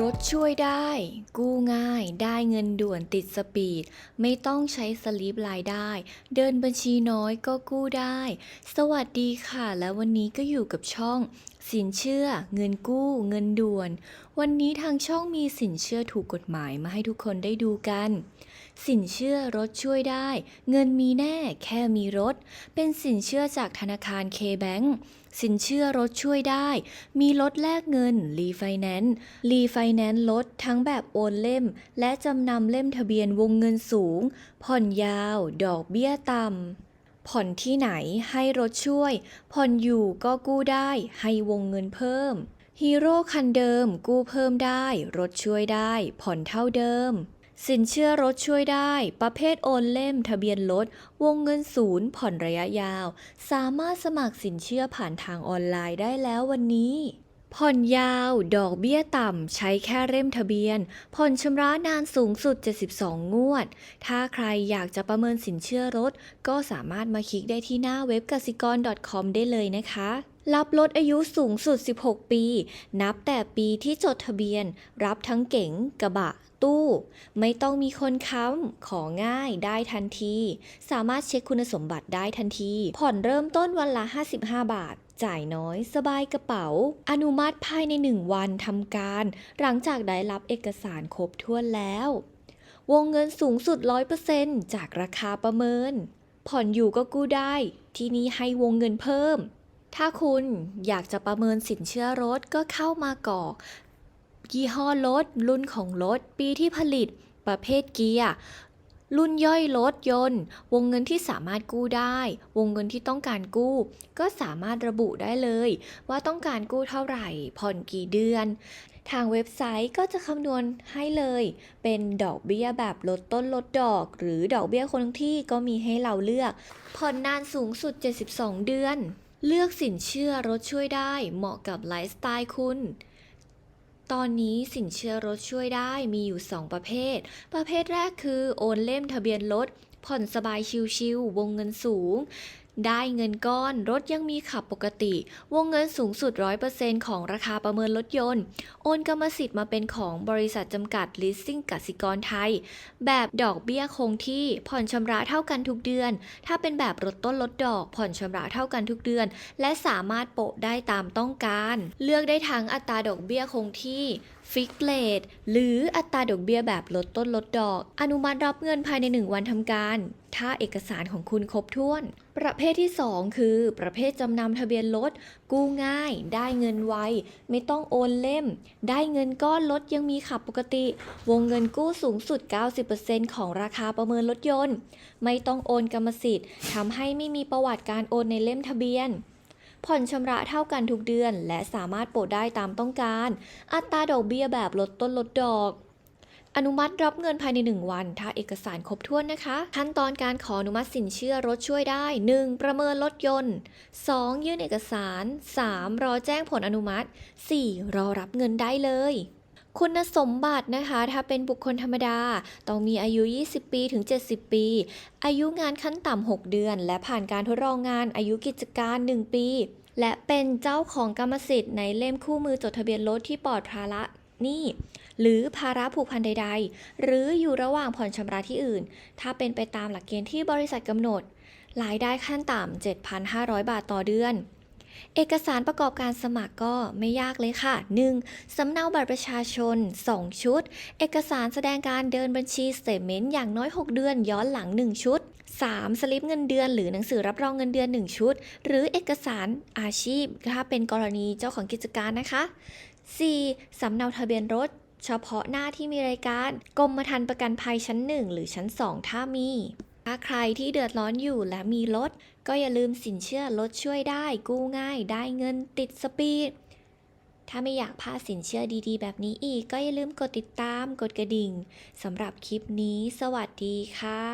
รถช่วยได้ กู้ง่าย ได้เงินด่วนติดสปีด ไม่ต้องใช้สลิปรายได้ เดินบัญชีน้อยก็กู้ได้ สวัสดีค่ะ และวันนี้ก็อยู่กับช่อง สินเชื่อ เงินกู้ เงินด่วน วันนี้ทางช่องมีสินเชื่อถูกกฎหมายมาให้ทุกคนได้ดูกัน สินเชื่อรถช่วยได้ เงินมีแน่ แค่มีรถ เป็นสินเชื่อจากธนาคาร K-Bank สินเชื่อรถช่วยได้ มีรถแลกเงินรีไฟแนนซ์รีไฟแนนซ์รถทั้งแบบโอนอนเล่ม และจำนำเล่มทะเบียนวงเงินสูง ผ่อนยาว ดอกเบี้ยต่ำ ผ่อนที่ไหนให้รถช่วย ผ่อนอยู่ก็กู้ได้ให้วงเงินเพิ่ม ฮีโร่คันเดิมกู้เพิ่มได้ รถช่วยได้ ผ่อนเท่าเดิม สินเชื่อรถช่วยได้ ประเภทโอนเล่ม ทะเบียนรถ วงเงินศูนย์ ผ่อนระยะยาว สามารถสมัครสินเชื่อผ่านทางออนไลน์ได้แล้ววันนี้ ผ่อนยาว ดอกเบี้ยต่ำ ใช้แค่เล่มทะเบียน ผ่อนชำระนานสูงสุด 72 งวด ถ้าใครอยากจะประเมินสินเชื่อรถ ก็สามารถมาคลิกได้ที่หน้าเว็บกสิกร .com ได้เลยนะคะรับลดอายุสูงสุด 16 ปี นับแต่ปีที่จดทะเบียน รับทั้งเก๋ง กระบะ ตู้ ไม่ต้องมีคนค้ำ ของง่ายได้ทันที สามารถเช็คคุณสมบัติได้ทันที ผ่อนเริ่มต้นวันละ 55 บาท จ่ายน้อยสบายกระเป๋า อนุมัติภายใน 1 วันทำการ หลังจากได้รับเอกสารครบถ้วนแล้ว วงเงินสูงสุด 100%จากราคาประเมิน ผ่อนอยู่ก็กู้ได้ ที่นี่ให้วงเงินเพิ่ม ถ้าคุณอยากจะประเมินสินเชื่อรถก็เข้ามากรอก ยี่ห้อรถรุ่นของรถ ปีที่ผลิต ประเภทเกียร์ รุ่นย่อยรถยนต์ วงเงินที่สามารถกู้ได้ วงเงินที่ต้องการกู้ ก็สามารถระบุได้เลย ว่าต้องการกู้เท่าไหร่ ผ่อนกี่เดือน ทางเว็บไซต์ก็จะคำนวณให้เลย เป็นดอกเบี้ยแบบลดต้นลดดอก หรือดอกเบี้ยคงที่ก็มีให้เราเลือก ผ่อนนานสูงสุด 72 เดือน เลือกสินเชื่อรถช่วยได้ เหมาะกับไลฟ์สไตล์คุณ ตอนนี้สินเชื่อรถช่วยได้มีอยู่ 2 ประเภท ประเภทแรกคือโอนเล่มทะเบียนรถผ่อนสบายชิวๆวงเงินสูง ได้เงินก้อนรถยังมีขับปกติ วงเงินสูงสุด 100%ของราคาประเมินรถยนต์ โอนกรรมสิทธิ์มาเป็นของบริษัทจำกัด Leasing กสิกรไทย แบบดอกเบี้ยคงที่ผ่อนชำระเท่ากันทุกเดือน ถ้าเป็นแบบลดต้นลดดอก ผ่อนชำระเท่ากันทุกเดือน และสามารถโปะได้ตามต้องการ เลือกได้ทั้งอัตราดอกเบี้ยคงที่ฟิกเลทหรืออัตราดอกเบี้ยแบบลดต้นลดดอก อนุมัติรับเงินภายใน 1 วันทำการ ถ้าเอกสารของคุณครบถ้วน ประเภทที่ 2 คือ ประเภทจำนำทะเบียนรถกู้ง่าย ได้เงินไว ไม่ต้องโอนเล่ม ได้เงินก้อนรถยังมีขับปกติ วงเงินกู้สูงสุด 90%ของราคาประเมินรถยนต์ ไม่ต้องโอนกรรมสิทธิ์ทำให้ไม่มีประวัติการโอนในเล่มทะเบียน ผ่อนชำระเท่ากันทุกเดือน และสามารถโปะได้ตามต้องการ อัตราดอกเบี้ยแบบลดต้นลดดอกอนุมัติรับเงินภายใน 1 วัน ถ้าเอกสารครบถ้วนนะคะ ขั้นตอนการขออนุมัติสินเชื่อรถช่วยได้ 1. ประเมินรถยนต์ 2. ยื่นเอกสาร 3. รอแจ้งผลอนุมัติ 4. รอรับเงินได้เลย คุณสมบัตินะคะ ถ้าเป็นบุคคลธรรมดา ต้องมีอายุ 20 ปีถึง 70 ปี อายุงานขั้นต่ำ 6 เดือน และผ่านการทดลองงานอายุกิจการ 1 ปี และเป็นเจ้าของกรรมสิทธิ์ในเล่มคู่มือจดทะเบียนรถที่ปลอดภาระหนี้หรือภาระผูกพันใด ๆ หรืออยู่ระหว่างผ่อนชำระที่อื่น ถ้าเป็นไปตามหลักเกณฑ์ที่บริษัทกำหนด รายได้ขั้นต่ำ 7,500 บาทต่อเดือน เอกสารประกอบการสมัครก็ไม่ยากเลยค่ะ 1. สำเนาบัตรประชาชน 2 ชุด เอกสารแสดงการเดินบัญชีสเตทเมนต์อย่างน้อย 6 เดือนย้อนหลัง 1 ชุด 3. สลิปเงินเดือนหรือหนังสือรับรองเงินเดือน 1 ชุด หรือเอกสารอาชีพ ถ้าเป็นกรณีเจ้าของกิจการนะคะ 4. สำเนาทะเบียนรถเฉพาะหน้าที่มีรายการ กรมธรรม์ประกันภัยชั้น 1 หรือชั้น 2 ถ้ามี ถ้าใครที่เดือดร้อนอยู่และมีรถ ก็อย่าลืมสินเชื่อรถช่วยได้ กู้ง่าย ได้เงินติดสปีด ถ้าไม่อยากพลาดสินเชื่อดีๆ แบบนี้อีก ก็อย่าลืมกดติดตามกดกระดิ่งสำหรับคลิปนี้ สวัสดีค่ะ